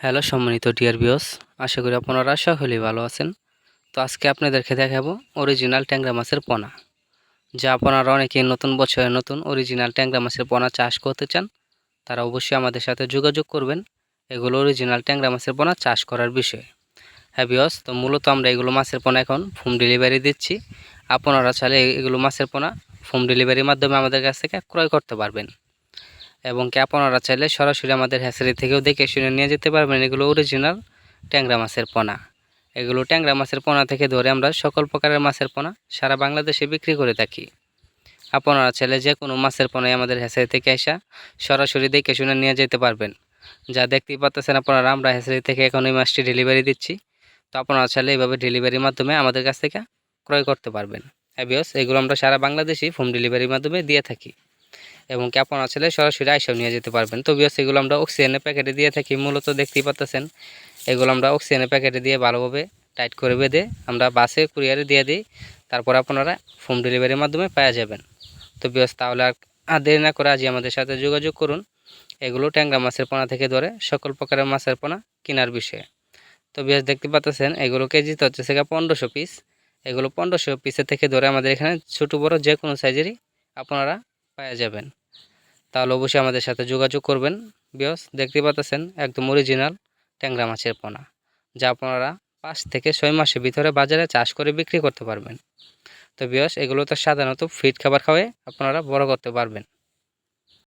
Hello সম্মানিত deer বিয়স আশা করি আপনারা সকলেই ভালো আছেন। তো আজকে আপনাদেরকে দেখাবো অরিজিনাল ট্যাংরা মাছের পোনা। যা আপনারা অনেকেই নতুন বছরে নতুন অরিজিনাল ট্যাংরা মাছের পোনা চাষ করতে চান, তারা অবশ্যই আমাদের সাথে যোগাযোগ করবেন এগুলো অরিজিনাল ট্যাংরা মাছের পোনা চাষ করার বিষয়ে। হ্যাঁ বিয়স তো মূলত আমরা এগুলো মাছের পোনা এখন হোম ডেলিভারি দিচ্ছি। আপনারা চাইলে এগুলো মাছের পোনা হোম ডেলিভারির মাধ্যমে আমাদের কাছ থেকে ক্রয় করতে পারবেন। এবং কি আপনারা চাইলে সরাসরি আমাদের হ্যাচারি থেকেও দেখে শুনে নিয়ে যেতে পারবেন। এগুলো অরিজিনাল ট্যাংরা মাছের পোনা। এগুলো ট্যাংরা মাছের পোনা থেকে ধরে আমরা সকল প্রকারের মাছের পোনা সারা বাংলাদেশে বিক্রি করে থাকি। আপনারা চাইলে যে কোনো মাছের পোনাই আমাদের হ্যাচারি থেকে আসা সরাসরি দেখে শুনে নিয়ে যেতে পারবেন। যা দেখতেই পাচ্ছেন আপনারা, আমরা হ্যাচারি থেকে এখন এই মাছটি ডেলিভারি দিচ্ছি। তো আপনারা চাইলে এইভাবে ডেলিভারির মাধ্যমে আমাদের কাছ থেকে ক্রয় করতে পারবেন। হ্যাবিয়স এগুলো আমরা সারা বাংলাদেশে হোম ডেলিভারির মাধ্যমে দিয়ে থাকি। এবং কি আপনারা ছেলে সরাসরি আইসাও নিয়ে যেতে পারবেন। তো বিয়স এগুলো আমরা অক্সিজেনের প্যাকেটে দিয়ে থাকি, মূলত দেখতেই পাচ্ছেন এগুলো আমরা অক্সিজেনের প্যাকেটে দিয়ে ভালোভাবে টাইট করে বেঁধে আমরা বাসে কুরিয়ারে দিয়ে দিই, তারপর আপনারা হোম ডেলিভারির মাধ্যমে পাওয়া যাবেন। তো বিয়স তাহলে আর দেরি না করে আজই আমাদের সাথে যোগাযোগ করুন। এগুলো ট্যাংরা মাছের পোনা থেকে ধরে সকল প্রকারের মাছের পোনা কেনার বিষয়ে। তো বিয়স দেখতে পাচ্ছেন এগুলো কেজিতে হচ্ছে সেটা পনেরোশো পিস এগুলো পনেরোশো পিসের থেকে ধরে আমাদের এখানে ছোটো বড় যে কোনো সাইজেরই আপনারা পাওয়া যাবেন। তাহলে অবশ্যই আমাদের সাথে যোগাযোগ করবেন। বিয়স দেখতে পাচ্ছেন, একদম অরিজিনাল ট্যাংরা মাছের পোনা, যা আপনারা পাঁচ থেকে ছয় মাসের ভিতরে বাজারে চাষ করে বিক্রি করতে পারবেন। তো বিয়স এগুলো তো সাধারণত ফিট খাবার খাওয়াই আপনারা বড় করতে পারবেন।